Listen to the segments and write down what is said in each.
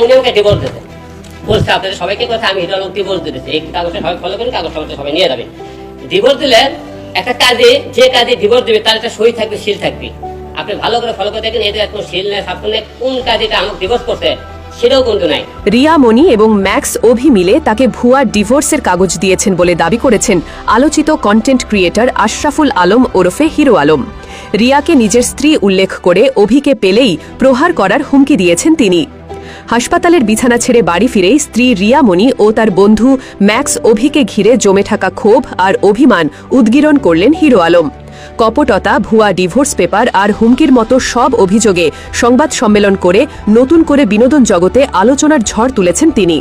মুনি বলছে, আপনাদের সবাইকে কথা, আমি এই সবাই ফলো কাগজ সবাই সবাই নিয়ে ডিভোর্স দিলে একটা কাজে, যে কাজে ডিভোর্স দেবে, তার একটা সই থাকবে সিল থাকবে। আপনি ভালো করে ফলো করে দেখেন, এদের সিল নেই সাপোর্ট কোন কাজে এটা আমাকে ডিভোর্স করছে রিয়া মণি এবং ম্যাক্স অভি মিলে তাকে ভুয়া ডিভোর্সের কাগজ দিয়েছেন বলে দাবি করেছেন আলোচিত কন্টেন্ট ক্রিয়েটর আশরাফুল আলম ওরফে হিরো আলম। রিয়াকে নিজের স্ত্রী উল্লেখ করে অভিকে পেলেই প্রহার করার হুমকি দিয়েছেন তিনি। হাসপাতালের বিছানা ছেড়ে বাড়ি ফিরেই স্ত্রী রিয়া মণি ও তার বন্ধু ম্যাক্স অভিকে ঘিরে জমে থাকা ক্ষোভ আর অভিমান উদ্গীরণ করলেন হিরো আলম। কপটতা, ভুয়া ডিভোর্স পেপার আর হুমকির মতো সব অভিযোগে সংবাদ সম্মেলন করে নতুন করে বিনোদন জগতে আলোচনার ঝড় তুলেছেন তিনি।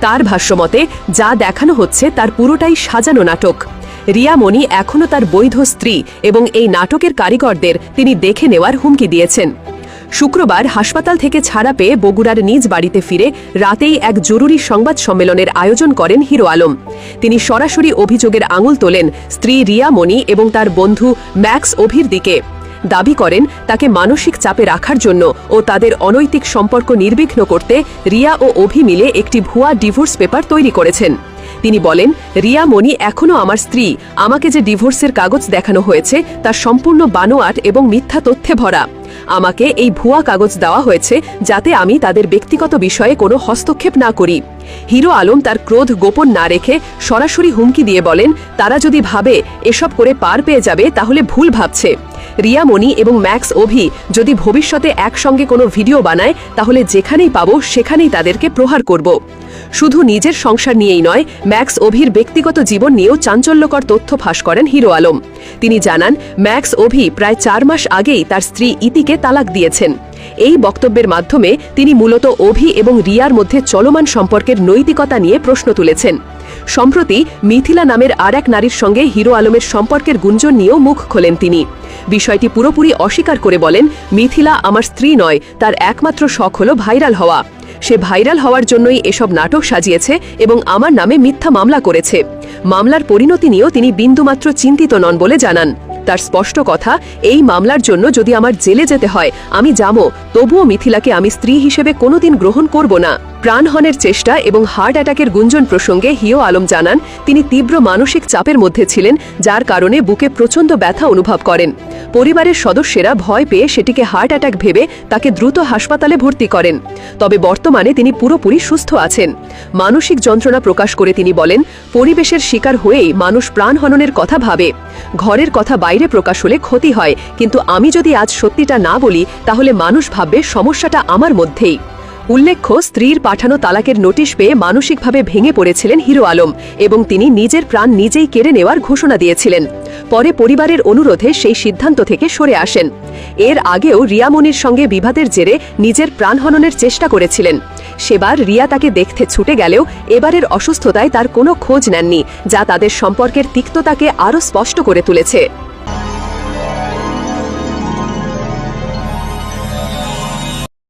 তার ভাষ্যমতে যা দেখানো হচ্ছে তার পুরোটাই সাজানো নাটক। রিয়া মণি এখনও তার বৈধ স্ত্রী এবং এই নাটকের কারিগরদের তিনি দেখে নেওয়ার হুমকি দিয়েছেন। শুক্রবার হাসপাতাল থেকে ছাড়া পেয়ে বগুড়ার নিজ বাড়িতে ফিরে রাতেই এক জরুরি সংবাদ সম্মেলনের আয়োজন করেন হিরো আলম। তিনি সরাসরি অভিযোগের আঙুল তোলেন স্ত্রী রিয়া মণি এবং তার বন্ধু ম্যাক্স অভির দিকে। দাবি করেন, তাকে মানসিক চাপে রাখার জন্য ও তাদের অনৈতিক সম্পর্ক নির্বিঘ্ন করতে রিয়া ও অভি মিলে একটি ভুয়া ডিভোর্স পেপার তৈরি করেছেন। তিনি বলেন, রিয়া মণি এখনও আমার স্ত্রী। আমাকে যে ডিভোর্সের কাগজ দেখানো হয়েছে তা সম্পূর্ণ বানোয়াট এবং মিথ্যা তথ্যে ভরা। আমাকে এই ভুয়া কাগজ দেওয়া হয়েছে যাতে আমি তাদের ব্যক্তিগত বিষয়ে কোনো হস্তক্ষেপ না করি। হিরো আলম তার ক্রোধ গোপন না রেখে সরাসরি হুমকি দিয়ে বলেন, তারা যদি ভাবে এসব করে পার পেয়ে যাবে, তাহলে ভুল ভাবছে। রিয়া, মণি এবং ম্যাক্স, অভি, যদি ভবিষ্যতে একসঙ্গে কোনো ভিডিও বানায়, তাহলে যেখানেই পাবো, সেখানেই তাদেরকে প্রহার করব। শুধু নিজের সংসার নিয়েই নয়, ম্যাক্স, অভির ব্যক্তিগত জীবন নিয়েও চাঞ্চল্যকর তথ্য ফাঁস করেন হিরো আলম। তিনি জানান, ম্যাক্স, অভি প্রায় চার মাস আগেই তার স্ত্রী ইতিকে তালাক দিয়েছেন। এই বক্তব্যের মাধ্যমে তিনি মূলত অভি এবং রিয়ার মধ্যে চলমান সম্পর্কের নৈতিকতা নিয়ে প্রশ্ন তুলেছেন। সম্প্রতি মিথিলা নামের আর এক নারীর সঙ্গে হিরো আলমের সম্পর্কের গুঞ্জন নিয়েও মুখ খোলেন তিনি। বিষয়টি পুরোপুরি অস্বীকার করে বলেন, মিথিলা আমার স্ত্রী নয়, তার একমাত্র শখ হল ভাইরাল হওয়া। সে ভাইরাল হওয়ার জন্যই এসব নাটক সাজিয়েছে এবং আমার নামে মিথ্যা মামলা করেছে। মামলার পরিণতি নিয়েও তিনি বিন্দুমাত্র চিন্তিত নন বলে জানান। তার স্পষ্ট কথা, এই মামলার জন্য যদি আমার জেলে যেতে হয়, আমি যাব তবুও মিথিলাকে আমি স্ত্রী হিসেবে কোনোদিন গ্রহণ করব না। প্রাণহনের চেষ্টা এবং হার্ট অ্যাটাকের গুঞ্জন প্রসঙ্গে হিও আলম জানান, তিনি তীব্র মানসিক চাপের মধ্যে ছিলেন, যার কারণে বুকে প্রচণ্ড ব্যথা অনুভব করেন। পরিবারের সদস্যেরা ভয় পেয়ে সেটিকে হার্ট অ্যাটাক ভেবে তাকে দ্রুত হাসপাতালে ভর্তি করেন। তবে বর্তমানে তিনি পুরোপুরি সুস্থ আছেন। মানসিক যন্ত্রণা প্রকাশ করে তিনি বলেন, পরিবেশের শিকার হয়েই মানুষ প্রাণহননের কথা ভাবে। ঘরের কথা বাইরে প্রকাশ হলে ক্ষতি হয়, কিন্তু আমি যদি আজ সত্যিটা না বলি, তাহলে মানুষ ভাববে সমস্যাটা আমার মধ্যেই। উল্লেখ্য, স্ত্রীর পাঠানো তালাকের নোটিশ পেয়ে মানসিকভাবে ভেঙে পড়েছিলেন হিরো আলম এবং তিনি নিজের প্রাণ নিজেই কেড়ে নেওয়ার ঘোষণা দিয়েছিলেন। পরে পরিবারের অনুরোধে সেই সিদ্ধান্ত থেকে সরে আসেন। এর আগেও রিয়ামনির সঙ্গে বিবাদের জেরে নিজের প্রাণহননের চেষ্টা করেছিলেন। সেবার রিয়া তাকে দেখতে ছুটে গেলেও এবারের অসুস্থতায় তার কোনো খোঁজ নেননি, যা তাদের সম্পর্কের তিক্ততাকে আরও স্পষ্ট করে তুলেছে।